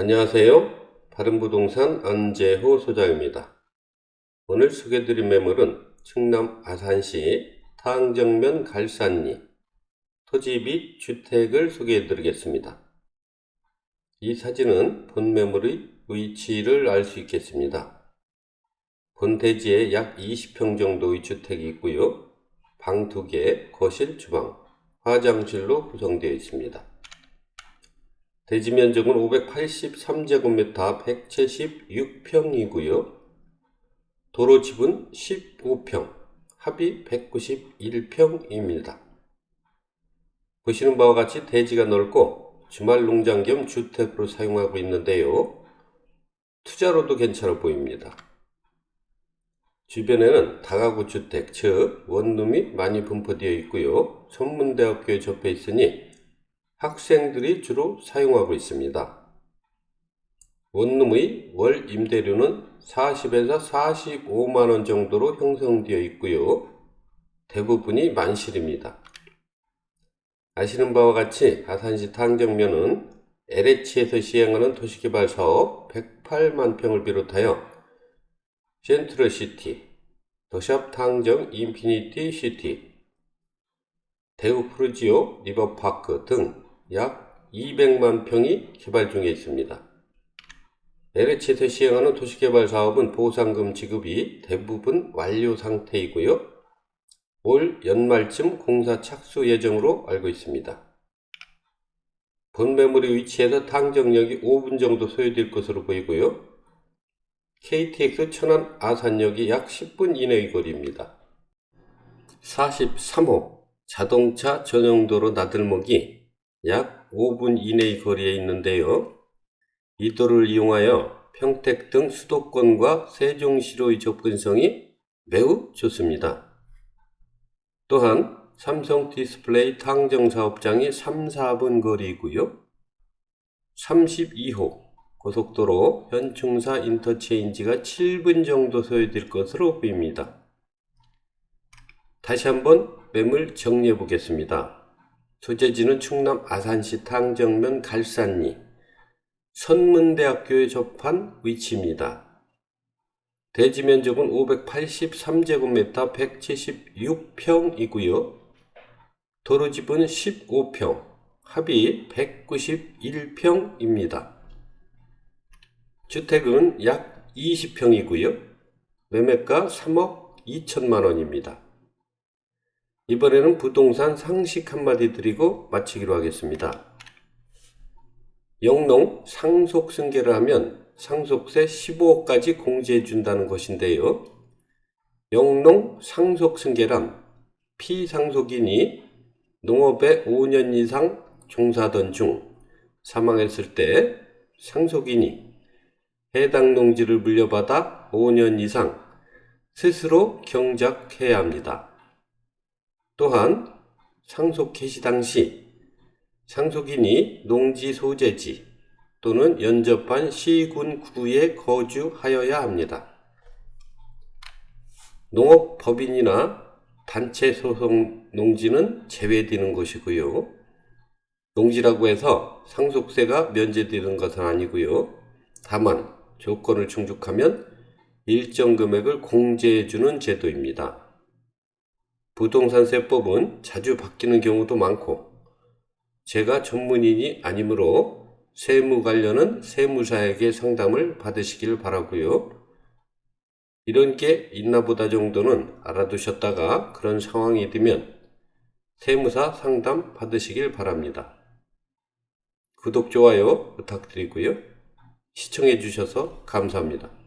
안녕하세요. 바른부동산 안재호 소장입니다. 오늘 소개드린 매물은 충남 아산시 탕정면 갈산리 토지 및 주택을 소개해드리겠습니다. 이 사진은 본 매물의 위치를 알 수 있겠습니다. 본 대지에 약 20평 정도의 주택이 있고요. 방 2개, 거실, 주방, 화장실로 구성되어 있습니다. 대지 면적은 583제곱미터 176평이고요. 도로 집은 15평, 합이 191평입니다. 보시는 바와 같이 대지가 넓고 주말 농장 겸 주택으로 사용하고 있는데요. 투자로도 괜찮아 보입니다. 주변에는 다가구 주택, 즉 원룸이 많이 분포되어 있고요. 전문대학교에 접해 있으니 학생들이 주로 사용하고 있습니다. 원룸의 월 임대료는 40에서 45만 원 정도로 형성되어 있고요. 대부분이 만실입니다. 아시는 바와 같이 아산시 탕정면은 LH에서 시행하는 도시개발 사업 108만 평을 비롯하여 센트럴시티, 더샵 탕정 인피니티 시티, 대우 프루지오 리버파크 등 약 200만 평이 개발 중에 있습니다. LH에서 시행하는 도시개발 사업은 보상금 지급이 대부분 완료 상태이고요. 올 연말쯤 공사 착수 예정으로 알고 있습니다. 본 매물의 위치에서 탕정역이 5분 정도 소요될 것으로 보이고요. KTX 천안 아산역이 약 10분 이내의 거리입니다. 43호 자동차 전용도로 나들목이 약 5분 이내의 거리에 있는데요. 이 도로를 이용하여 평택 등 수도권과 세종시로의 접근성이 매우 좋습니다. 또한 삼성 디스플레이 탕정 사업장이 3, 4분 거리이고요. 32호 고속도로 현충사 인터체인지가 7분 정도 소요될 것으로 보입니다. 다시 한번 매물 정리해 보겠습니다. 소재지는 충남 아산시 탕정면 갈산리 선문대학교에 접한 위치입니다. 대지 면적은 583제곱미터 176평이고요. 도로집은 15평, 합이 191평입니다. 주택은 약 20평이고요. 매매가 3억 2천만 원입니다. 이번에는 부동산 상식 한마디 드리고 마치기로 하겠습니다. 영농 상속 승계를 하면 상속세 15억까지 공제해 준다는 것인데요. 영농 상속 승계란 피상속인이 농업에 5년 이상 종사던 중 사망했을 때 상속인이 해당 농지를 물려받아 5년 이상 스스로 경작해야 합니다. 또한 상속 개시 당시 상속인이 농지 소재지 또는 연접한 시군 구에 거주하여야 합니다. 농업법인이나 단체 소송 농지는 제외되는 것이고요. 농지라고 해서 상속세가 면제되는 것은 아니고요. 다만 조건을 충족하면 일정 금액을 공제해주는 제도입니다. 부동산 세법은 자주 바뀌는 경우도 많고 제가 전문인이 아니므로 세무 관련은 세무사에게 상담을 받으시길 바라고요. 이런 게 있나 보다 정도는 알아두셨다가 그런 상황이 되면 세무사 상담 받으시길 바랍니다. 구독, 좋아요 부탁드리고요. 시청해 주셔서 감사합니다.